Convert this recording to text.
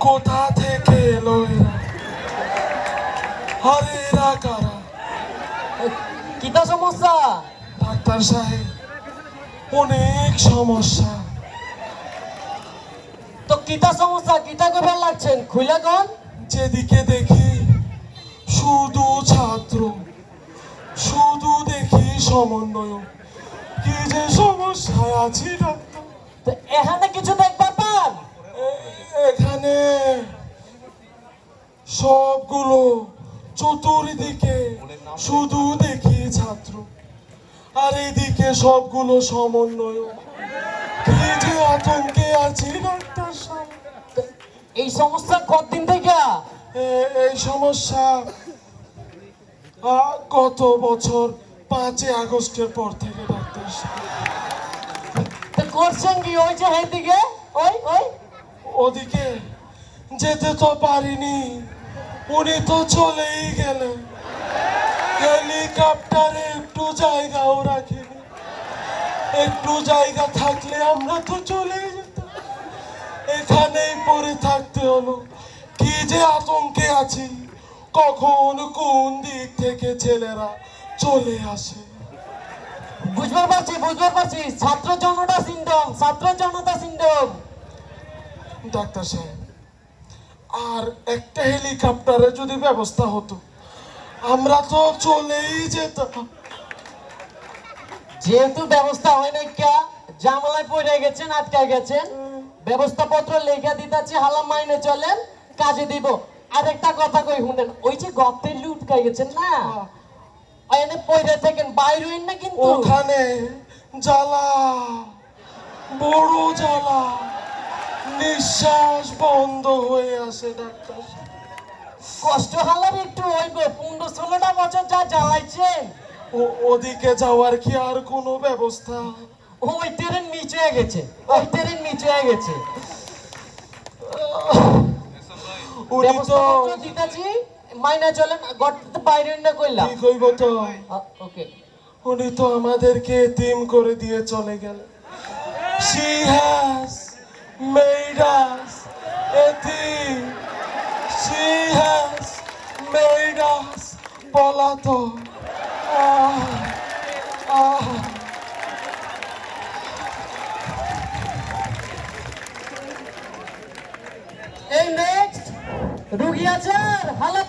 কোথা থেকে এলো এরা? আরে এরা কারা? কিতা সমস্যা? ডাক্তার সাহেব অনেক সমস্যা। তো কিতা সমস্যা? কিতা করবার লাগছেন? খুলে কোন? যেদিকে দেখি শুধু ছাত্র শুধু দেখি সমন্বয় কি যে সমস্যায় আছি সবগুলো চতুর্দিকে শুধু দেখি ছাত্র। আর এদিকে সবগুলো সমন্বয়। কি যে আতঙ্কে আছি ডাক্তার সাহেব। এই সমস্যা কতদিন থেকে? এই সমস্যা গত বছর পাঁচই আগস্টের পর থেকে ডাক্তার করছেন কি? ওই যে ওই ওই। ওদিকে যেতে তো পারিনি। উনি তো চলেই গেলেন। হেলিকপ্টারে একটু জায়গাও রাখিনি। একটু জায়গা থাকলে আমরা তো চলেই যেতাম। এখানেই পড়ে থাকতে হলো। কি যে আতঙ্কে আছি কখন কোন দিক থেকে ছেলেরা চলে আসে। বুঝবার পারছি বুঝবার পারছি। ছাত্র জনতা সিন্ডম ছাত্র জনতা সিন্ডম ডাক্তার সাহেব আর একটা হেলিকপ্টারে যদি ব্যবস্থা হতো আমরা তো চলেই যেতাম। যেহেতু ব্যবস্থা হয় না কে? জামালায় পড়ে গেছেন আটকে গেছেন। ব্যবস্থাপত্র লেখা দিতেছি হালাম মাইনে চলেন কাজে দিব। আর একটা কথা কই শুনেন ওই যে গর্তে লুটকাই গেছেন না? এনে পড়ে থাকেন বাইরে না কিন্তু। ওখানে জ্বালা বড় জ্বালা। নিঃশ্বাস বন্ধ হয়ে আসে ডাক্তার কষ্ট হালার একটু হইবে পনেরো ষোলোটা বছর যা জ্বালাইছেন ও- ওদিকে যাওয়ার কি আর কোনো ব্যবস্থা? ওই ট্রেন নিচে গেছে। ওই ট্রেন নিচে গেছে। উনি তো দিতেছি মাইনে চলেন গর্তে বাইরে না কইলাম। কি কইব তো? ওকে। উনি তো আমাদেরকে তিম করে দিয়ে চলে গেল She has made us a team. She has made us পলাতক আহ, আহ। এই নেক্সট রুগী আছে আর হালা